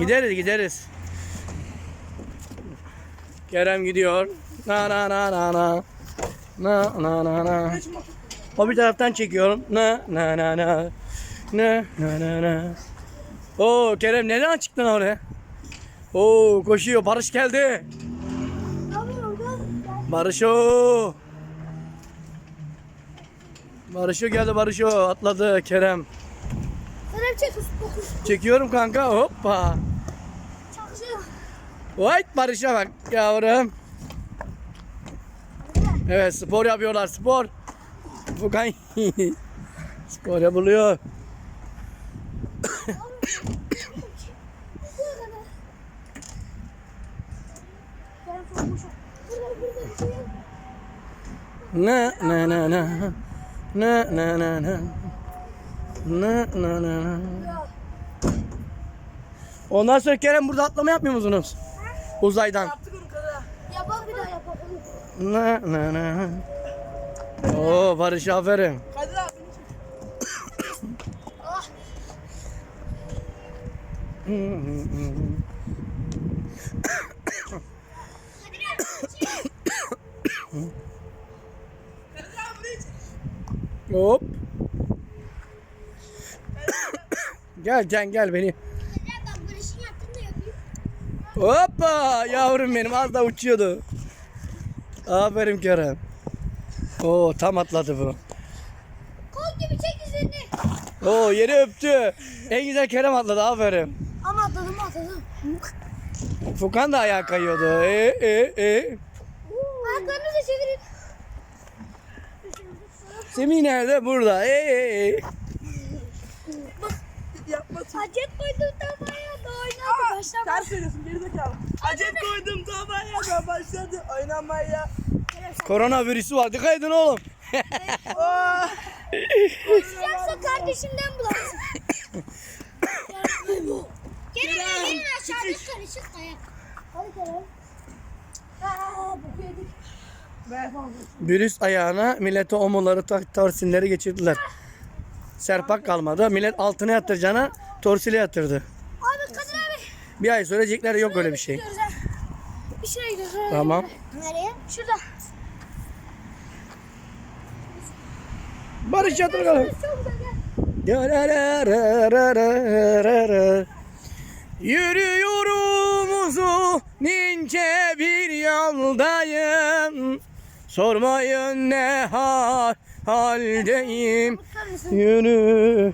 Gideriz gideriz. Kerem gidiyor. Na na na na na. Na na na na. O bir taraftan çekiyorum. Na na na na. Na na na na. Oo Kerem neden çıktın oraya? Oo koşuyor. Barış geldi. Barış o. Barış o geldi Barış o. Atladı Kerem. Kerem çek. Çekiyorum kanka. Hoppa. Çalışıyor. Vay Barış'a bak yavrum. Evet spor yapıyorlar spor. Furkan spor yapılıyor. Na na na na. Na na na na. Na na na. Ondan sonra Kerem burada atlama yapmıyor musunuz? Uzaydan. Yapalım bir daha yapalım. Na na na. Oo Barış aferin. Kadir abi. Ah. Hop. gel gel gel beni. Hoppa yavrum benim az da uçuyordu. Aferin Kerem. Oo tam atladı bu. Kol gibi çek yüzünü. Oo yeri öptü. En güzel Kerem atladı aferin. Ama atladım atladım. Furkan da ayağa kayıyordu. E e e. Ayaklarınızı çevirin. Semih nerede? Burada. E e e. Yapma. Acet koydum tavaya da oynadı. Başlar Ters söylüyorsun gerizekalı. Acep koydum tabaya da başladı oynamaya. Koronavirüsü var. Dikkat edin oğlum. Koşacaksa kardeşimden bulasın. Gelin gelin gelin aşağıda karışık kayak. Hadi. Aa, yedik. Falan. Virüs ayağına millete omurları tak torsinleri geçirdiler. Serpak kalmadı. Millet altına yatıracağına torsile yatırdı. Abi Kadir abi. Bir ay sonra diyecekler yok öyle bir şey. Gidiyoruz ha. Bir şuraya gidiyoruz. Tamam. Nereye? Şurada. Barış yatır bakalım. Çok güzel gel. Yürüyorum uzun ince bir yoldayım. Sormayın ne hal haldeyim. Yürüyorum.